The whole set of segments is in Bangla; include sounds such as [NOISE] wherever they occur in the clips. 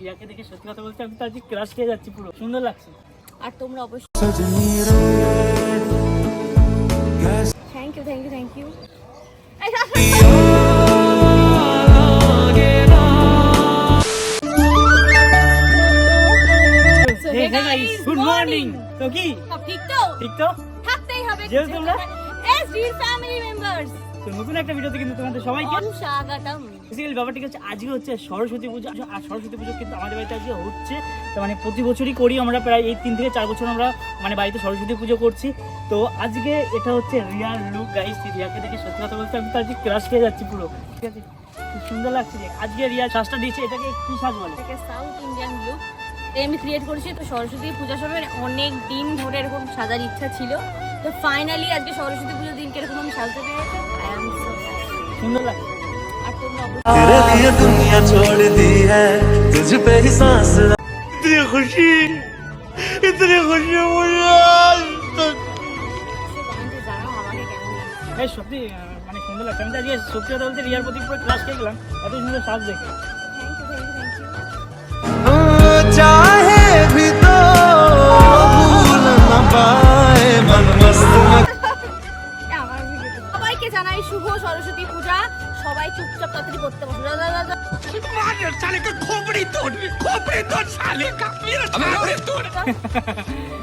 রিয়াকে দেখে সত্যি কথা বলতে আমি তো আজকে ক্রাশ খেয়ে যাচ্ছি পুরো। সুন্দর লাগছে। আর তোমরা অবশ্যই thank you thank you thank you good morning. তো কি? ঠিক তো? ঠিক তো? থাকতেই হবে যেহেতু তোমরা? এস রিল ফ্যামিলি মেম্বার্স তো নতুন একটা ভিডিওতে কিন্তু তোমাদের সবাইকে স্বাগতম। বেসিক্যালি ব্যাপারটা হচ্ছে আজকে হচ্ছে সরস্বতী পুজো আর সরস্বতী পুজো কিন্তু আমাদের বাড়িতে আজকে হচ্ছে। তো মানে প্রতি বছরই করি আমরা প্রায় এই তিন থেকে চার বছর আমরা মানে বাড়িতে সরস্বতী পুজো করছি। তো আজকে এটা হচ্ছে রিয়াল লুক গাইস রিয়াকে দেখে সত্যি কথা বলতে আমি তো আজকে ক্রাশ খেয়ে যাচ্ছি পুরো। ঠিক আছে? খুব সুন্দর লাগছে। আজকে রিয়া শ্বাসটা দিয়েছে এটাকে কি সাজ বলে। সাউথ ইন্ডিয়ান লুক আমি ক্রিয়েট করেছি তো সরস্বতী পূজার সময় অনেক দিন ধরে এরকম সাজার ইচ্ছা ছিল তো ফাইনালি আজকে সরস্বতী পুজোর দিনকে এরকম আমি সাজতে পেরেছি I am so happy. সুন্দর লাগছে আর তোমরা অবশ্যই तेरे लिए दुनिया छोड़ दी है तुझ पे ही सांस इतनी खुशी इतनी खुशी मुझे आज तक কমেন্টে জানাও আমাকে কেমন লাগছে এই সত্যি আহ, মানে সুন্দর লাগছে আমি তো আজকে সত্যি কথা বলতে রিয়ার প্রতি পুরো ক্লাস খেয়ে গেলাম এত সুন্দর সাজ দেখে জানাই শুভ সরস্বতী পূজা। সবাই চুপচাপ তাড়াতাড়ি করতে বসো। যা, যা, যা, যা।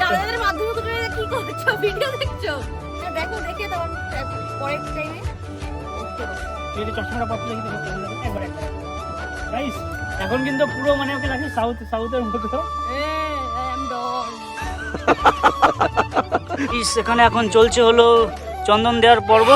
যাদের মাধ্যমে তুমি কি করছ? ভিডিও দেখছ? না, দেখো দেখে তখন পরের টাইমে যদি চশমাটা পড়তে দেখি তো একবার। গাইস এখন কিন্তু পুরো মানে ওকে লাগছে সাউথ সাউথের মতো। ইস এখানে এখন চলছে হলো চন্দন দেওয়ার পর্ব।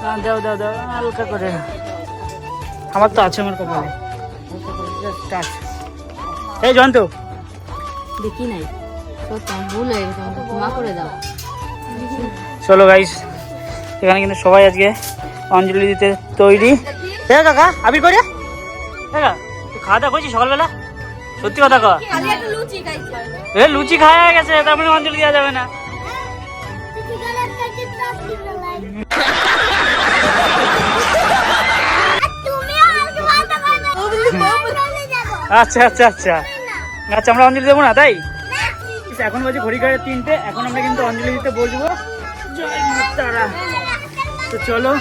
হ্যাঁ, দাও দাও দাও হালকা করে। আমার তো আছে আমার কপালে। এই জয়ন্ত। দেখি নাই। ভুল হয়ে গেছে ক্ষমা করে দাও। চলো গাইস এখানে কিন্তু সবাই আজকে অঞ্জলি দিতে তৈরি। এ কাকা আবির করে কাকা তুই খাওয়া দাওয়া করছিস সকালবেলা? সত্যি কথা খালি লুচি খাইছি এ লুচি খাওয়া গেছে তারপরে অঞ্জলি দেওয়া যাবে না। আচ্ছা আচ্ছা আচ্ছা। আচ্ছা আমরা অঞ্জলি দেবো না তাই? এখন বাজে ঘড়ি কাটে তিনটে এখন আমরা কিন্তু অঞ্জলি দিতে বসবো। জয় মা তারা। তো চলো।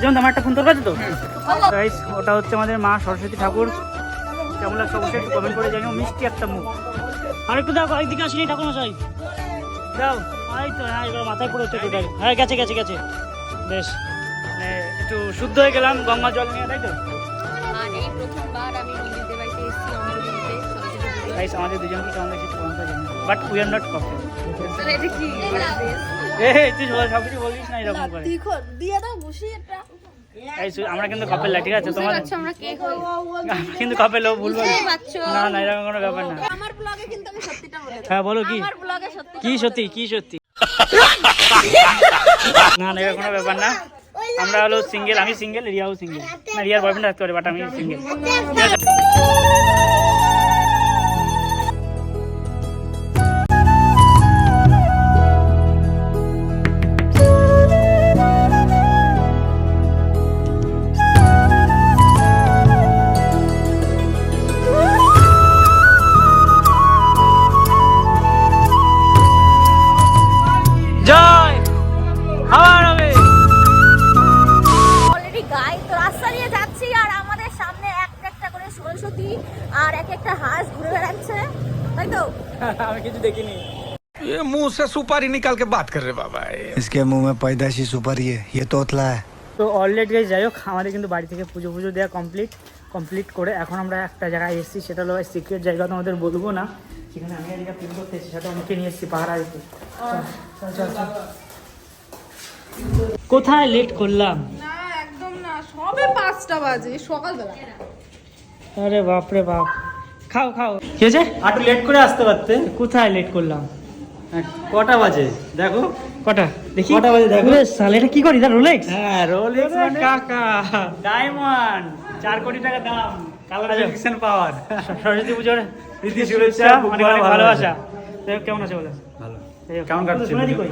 যেমন আমার একটা ফোন তোর কাছে তো? ওটা হচ্ছে আমাদের মা সরস্বতী ঠাকুর। কেমন লাগছে অবশ্যই একটু কমেন্ট করে জানিও মিষ্টি একটা মুখ। আর একটু দেখো একদিকে আসিনি ঠাকুর মশাই। দাও। এই তো হ্যাঁ এবার মাথায় পড়েছে টোটাল। হ্যাঁ গেছে গেছে গেছে। বেশ। একটু শুদ্ধ হয়ে গেলাম গঙ্গা জল নিয়ে তাই তো আর এই প্রথমবার আমি মন্দিরদের বাড়িতে এসেছি অঞ্জলি দিতে গাইস আমাদের দুজনকে কেমন লাগছে একটু কমেন্ট করে but we are not couple তাহলে এটা কি এ তুই সব কিছু বলিস না এরকম করে দিয়ে দাও বসি এটা আমরা কিন্তু কাপেল না ঠিক আছে তোমার আচ্ছা কিন্তু কাপেল ও ভুলবো না। না না এরকম কোনো ব্যাপার না আমার ব্লগে কিন্তু আমি সত্যিটা বলে হ্যাঁ বলো কি আমার ব্লগে সত্যি কি সত্যি কি সত্যি না না এরকম কোনো ব্যাপার না আমরা হলো সিঙ্গেল আমি সিঙ্গেল রিয়াও সিঙ্গেল না, রিয়ার বয়ফ্রেন্ড থাকতে পারে বাট আমি সিঙ্গেল ये मुंह से सुपारी निकाल के बात कर रहे बाबा ये इसके मुंह में पैदाशी सुपारी है ये तोतला है তো অলরেডি গাইজ যাই হোক আমাদের কিন্তু বাড়ি থেকে পুজো পুজো দেওয়া কমপ্লিট কমপ্লিট করে এখন আমরা একটা জায়গায় এসেছি সেটা হলো সিক্রেট জায়গা তোমাদের বলবো না সেখানে আমি জায়গা ফিল করতে এসেছি সেটা অনেকে নিয়ে এসেছি পাহাড়া দিতে চল, চল, চল। কোথায় লেট করলাম না একদম না সবে পাঁচটা বাজে সকালবেলা আরে বাপ রে বাপ খাও খাও কি হয়েছে একটু লেট করে আসতে পারতে কোথায় লেট করলাম কটা বাজে? দেখো। কটা? দেখি। কটা বাজে দেখো? শালা, এটা কি করি? রোলেক্স হ্যাঁ রোলেক্স মানে কাকা। ডায়মন্ড চার কোটি টাকা দাম। কালার ফিক্সন পাওয়ার সরস্বতী পুজোর প্রীতি শুভেচ্ছা অনেক অনেক ভালোবাসা। কেমন আছে বলো? ভালো। কেমন কাটছে? কই?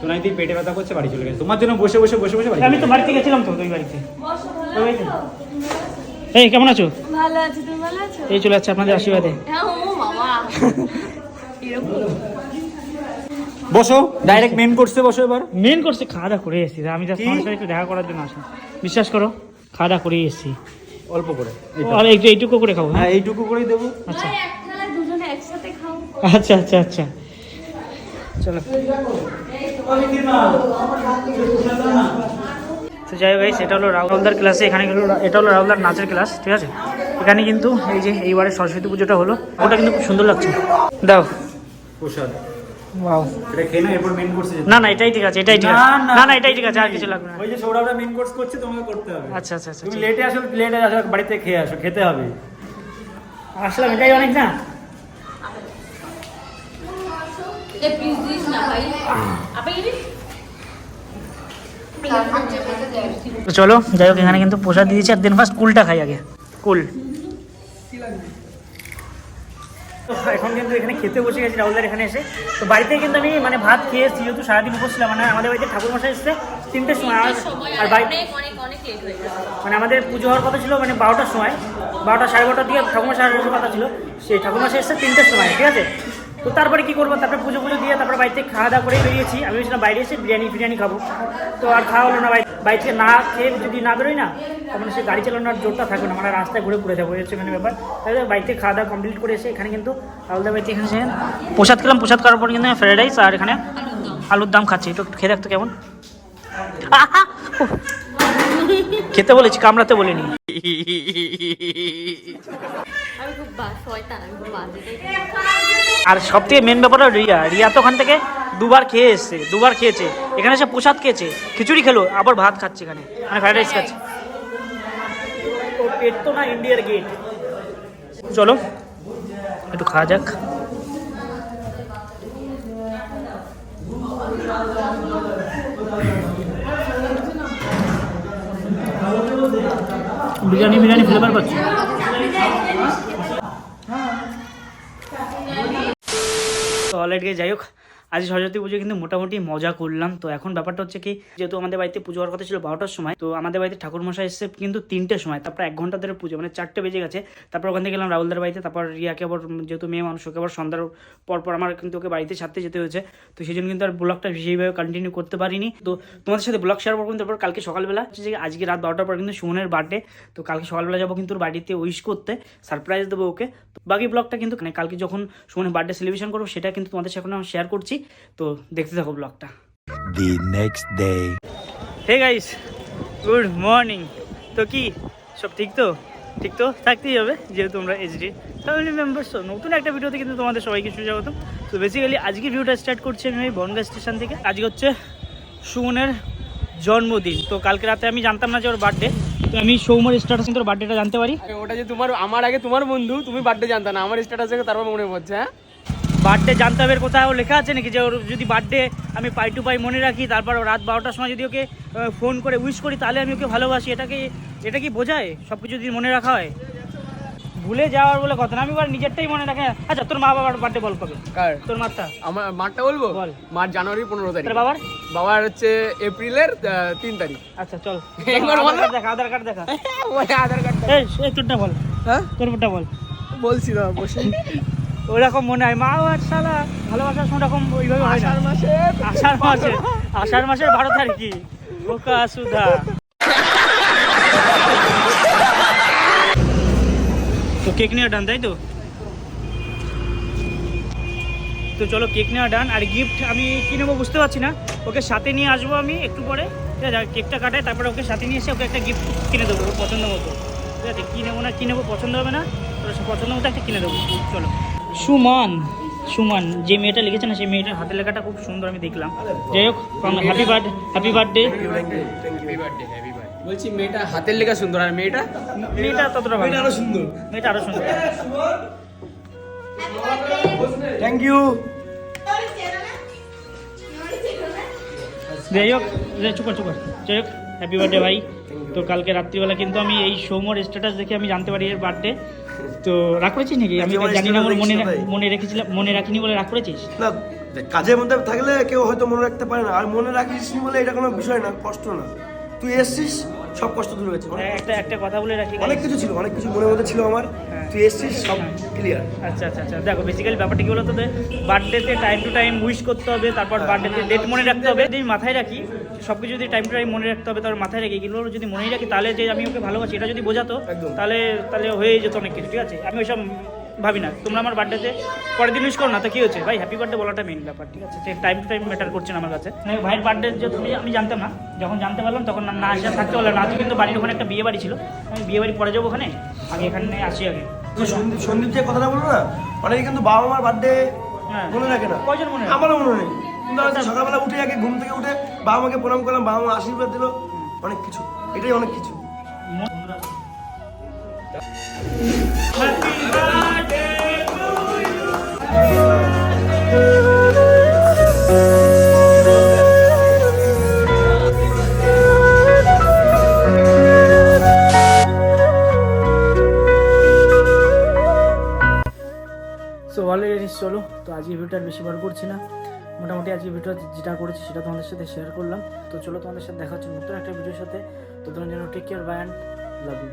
সোনাইদির পেটে ব্যথা করছে বাড়ি চলে গেছে। তোমার জন্য বসে বসে বসে বসে আমি তো বাড়িতে গেছিলাম তো ওই বাড়িতে। এই কেমন আছো? ভালো আছি তুমি ভালো আছো? এই চলে যাচ্ছে আপনাদের আশীর্বাদে। হ্যাঁ ও বাবা। এরকম। [LAUGHS] বসো। ডাইরেক্ট মেন কোর্সে বসো এবার। মেন করছে খাওয়া দাওয়া করে এসেছি। আমি জাস্ট তোমার সাথে একটু দেখা করার জন্য আসি বিশ্বাস করো খাওয়া দাওয়া করেই এসেছি। অল্প করে আর একটু এইটুকু করে খাব হ্যাঁ? হ্যাঁ এইটুকু করেই দেবো। আচ্ছা। এক দুজনে একসাথে খাও আচ্ছা আচ্ছা আচ্ছা। চলো। তো যাই guys, এটা হলো রাহুলদার ক্লাসে এখানে গেলো এটা হলো রাহুলদার নাচের ক্লাস ঠিক আছে? এখানে কিন্তু এই যে এইবারে সরস্বতী পুজোটা হলো ওটা কিন্তু খুব সুন্দর লাগছে। দাও। প্রসাদ। ওয়াও এটা খেয়ে না এরপর মেন কোর্সে না না এটাই ঠিক আছে এটাই ঠিক আছে। না না এটাই ঠিক আছে আর কিছু লাগবে না। ওই যে সৌরভরা মেন কোর্স করছে তোমাকে করতে হবে। আচ্ছা আচ্ছা আচ্ছা তুমি লেটে আসো লেটে আসো বাড়িতে খেয়ে আসো খেতে হবে। আসলাম এটাই অনেক না? চলো যাই হোক এখানে কিন্তু প্রসাদ দিয়েছি আর দিন ফার্স্ট কুলটা খাই আগে। কুল। [LAUGHS] এখন কিন্তু এখানে খেতে বসে গেছি রাহুলদার এখানে এসে। তো বাড়িতে কিন্তু আমি মানে ভাত খেয়েছি যেহেতু সারাদিন বসছিলাম ছিলাম মানে আমাদের বাড়িতে ঠাকুর মশাই এসছে তিনটের সময় আর বাড়িতে মানে আমাদের পুজো হওয়ার কথা ছিল মানে বারোটার সময় বারোটা সাড়ে বারোটার দিকে ঠাকুমা সাড়ে আসার কথা ছিল সেই ঠাকুমা এসছে তিনটের সময় ঠিক আছে? তো তারপরে কি করব? তারপরে পুজো পুজো দিয়ে তারপরে বাড়িতে খাওয়া দাওয়া করে বেরিয়েছি। আমি ভেবেছিলাম বাইরে এসে বিরিয়ানি ফিরিয়ানি খাব। তো আর খাওয়া হলো না। বাড়ি- বাড়ি থেকে না খেয়ে যদি না বেরোই না, তার মানে সে গাড়ি চালানোর জোরটা থাকবে না। মানে রাস্তায় ঘুরে ঘুরে যাব হচ্ছে মানে ব্যাপার। জন্য বাড়িতে খাওয়া দাওয়া কমপ্লিট করে এসে এখানে কিন্তু আলাদা বাড়িতে এখানে এসে প্রসাদ খেলাম। প্রসাদ করার পর কিন্তু ফ্রাইড রাইস আর এখানে আলুর দাম খাচ্ছি। একটু খেয়ে দেখতো কেমন। খেতে বলেছি, কামড়াতে বলিনি। আর সব থেকে মেন ব্যাপার হলো রিয়া। রিয়া তো ওখান থেকে দুবার খেয়ে এসছে দুবার খেয়েছে। এখানে এসে প্রসাদ খেয়েছে খিচুড়ি খেলো আবার ভাত খাচ্ছে এখানে। মানে ফ্রাইড রাইস খাচ্ছে। ও পেট তো না ইন্ডিয়ার গেট চলো একটু খাওয়া যাক। বিরিয়ানি বিরিয়ানি ফ্লেভার পাচ্ছি। তো অলরেডি যাই হোক আজ সরস্বতী পুজো কিন্তু মোটামুটি মজা করলাম। তো এখন ব্যাপারটা হচ্ছে কি, যেহেতু আমাদের বাড়িতে পুজো হওয়ার কথা ছিল বারোটার সময়, তো আমাদের বাড়িতে ঠাকুর মশাই এসছে কিন্তু তিনটের সময়, তারপর এক ঘণ্টা ধরে পুজো মানে চারটে বেজে গেছে। তারপর ওখান থেকে গেলাম রাহুলদার বাড়িতে, তারপর রিয়াকে আবার যেহেতু মেয়ে মানুষ, ওকে আবার সন্ধ্যার পর আমার কিন্তু ওকে বাড়িতে ছাড়তে যেতে হয়েছে। তো সেই জন্য কিন্তু আর ব্লগটা সেইভাবে কন্টিনিউ করতে পারিনি। তো তোমাদের সাথে ব্লগ শেয়ার করব তারপর কালকে সকালবেলা যে আজকে রাত বারোটার পর কিন্তু সুমনের বার্থডে তো কালকে সকালবেলা যাব কিন্তু ওর বাড়িতে উইশ করতে সারপ্রাইজ দেবো ওকে। তো বাকি ব্লগটা কিন্তু মানে কালকে যখন সুমনের বার্থডে সেলিব্রেশন করব, সেটা কিন্তু তোমাদের সাথে এখন শেয়ার করছি। তো দেখতে থাকো ব্লগটা। The next day hey guys good morning তো কি সব ঠিক তো? ঠিক তো? থাকতেই হবে যেহেতু তোমরা এইচডি ফ্যামিলি মেম্বার্স তো নতুন একটা ভিডিওতে কিন্তু তোমাদের সবাইকে সুস্বাগতম। তো বেসিক্যালি আজকে ভিডিওটা স্টার্ট করছি আমি ওই বনগা স্টেশন থেকে। আজকে হচ্ছে সুমনের জন্মদিন। তো কালকে রাতে আমি জানতাম না যে ওর বার্থডে তো আমি সৌমর স্ট্যাটাস কিন্তু বার্থডেটা জানতে পারি। ওটা যে তোমার আমার আগে তোমার বন্ধু তুমি বার্থডে জানতা না। আমার স্ট্যাটাস দেখে তারপর মনে পড়ছে হ্যাঁ? বার্থডে জানতে হবে কোথাও লেখা আছে নাকি যে ওর যদি বার্থডে আমি পাই টু পাই মনে রাখি তারপর রাত বারোটার সময় যদি ওকে ফোন করে উইশ করি তাহলে আমি ওকে ভালোবাসি। এটাকে এটা কি বোঝায়? সব কিছু যদি মনে রাখা হয়। ভুলে যাওয়ার বলে কথা না আমি এবার নিজেরটাই মনে রাখে। আচ্ছা তোর মা বাবার বার্থডে বল কার? তোর মারটা? আমার মারটা বলব? বল। মার জানুয়ারি পনেরো তারিখ। বাবার? বাবার হচ্ছে এপ্রিলের তিন তারিখ। আচ্ছা চল। একবার বল। দেখা আধার কার্ড দেখা। [LAUGHS] ওই আধার কার্ড এই তোরটা বল। হ্যাঁ? তোরটা বল। বলছি না বসে। ওরকম মনে হয়। মা বাবার শালা ভালোবাসার সময় রকম ওইভাবে হয় না। আষাঢ় মাসে। আষাঢ় মাসে। আষাঢ় মাসের বারো তারিখই বোকা সুধা। তো কেক নেওয়া ডান তাই তো? তো চলো কেক নেওয়া ডান আর গিফট আমি কি নেব বুঝতে পারছি না। ওকে সাথে নিয়ে আসব আমি একটু পরে। ঠিক আছে কেকটা কাটাই তারপরে ওকে সাথে নিয়ে এসে ওকে একটা গিফট কিনে দেবো পছন্দ মতো। ঠিক আছে কী নেব না কী নেব পছন্দ হবে না পছন্দ মতো একটা কিনে দেবো। চলো। সুমন সুমন যে মেয়েটা লিখেছে না সেই মেয়েটার হাতের লেখাটা খুব সুন্দর আমি দেখলাম। যাই হোক হ্যাপি বার্থডে হ্যাপি বার্থডে বলছি মেয়েটা হাতের লেখা সুন্দর আর মেয়েটা? মেয়েটা ততটা ভালো আরও সুন্দর। মেয়েটা আরও সুন্দর। থ্যাংক ইউ যাই হোক যাই, চুপ কর, চুপ কর। যাই হোক হ্যাপি বার্থডে ভাই। তো কালকে রাত্রিবেলা কিন্তু আমি এই সৌমর স্ট্যাটাস দেখে আমি জানতে পারি এর বার্থডে তো রাগ করেছিস নাকি? আমি জানি না মনে মনে রেখেছিলাম মনে রাখিনি বলে রাগ করেছিস? না কাজের মধ্যে থাকলে কেউ হয়তো মনে রাখতে পারে না। আর মনে রাখিস বলে এটা কোনো বিষয় না কষ্ট না। তুই এসছিস সব কষ্ট দূর হয়েছে একটা একটা কথা বলে রাখি অনেক কিছু ছিল অনেক কিছু মনের মধ্যে ছিল আমার। তুই এসছিস সব ক্লিয়ার আচ্ছা আচ্ছা আচ্ছা। দেখো বেসিক্যালি ব্যাপারটা কি বলতো বার্থডেতে টাইম টু টাইম উইশ করতে হবে তারপর বার্থডেতে ডেট মনে রাখতে হবে। যদি মাথায় রাখি সব কিছু যদি টাইম টু টাইম মনে রাখতে হবে তারপর মাথায় রেখে এগুলো যদি মনেই রাখি তাহলে যে আমি ওকে ভালোবাসি এটা যদি বোঝাতো। তাহলে তাহলে হয়ে যেত অনেক কিছু ঠিক আছে? আমি ওইসব ভাবি না। তোমরা আমার বার্থডেতে পরের দিন উইশ করো না তো কি হচ্ছে? ভাই হ্যাপি বার্থডে বলাটা মেন ব্যাপার ঠিক আছে? টাইম টু টাইম ম্যাটার করছে না আমার কাছে। মানে ভাইয়ের বার্থডে যে তুমি আমি জানতাম না যখন জানতে পারলাম তখন না- আসে থাকতে পারলাম না। কিন্তু বাড়ির ওখানে একটা বিয়ে বাড়ি ছিল। আমি বিয়ে বাড়ি পরে যাব ওখানে আমি এখানে আসি আগে। তো সন্দীপ সন্দীপ যে কথাটা বলল না অনেকে কিন্তু বাবা মার বার্থডে হ্যাঁ। মনে রাখে না। কয়জন মনে? আমারও মনে নেই। সকালবেলা উঠে আগে ঘুম থেকে উঠে বাবা মাকে প্রণাম করলাম, বাবা মা আশীর্বাদ দিল। অনেক কিছু, এটাই অনেক কিছু। সো অলরেডি চলো। তো আজকে ভিডিওটা বেশি বার করছি না। মোটামুটি আজকে ভিডিও যেটা করেছি সেটা তোমাদের সাথে শেয়ার করলাম। তো চলো তোমাদের সাথে দেখা হচ্ছে নতুন একটা ভিডিওর সাথে। তো তোমার জন্য take care bye and love you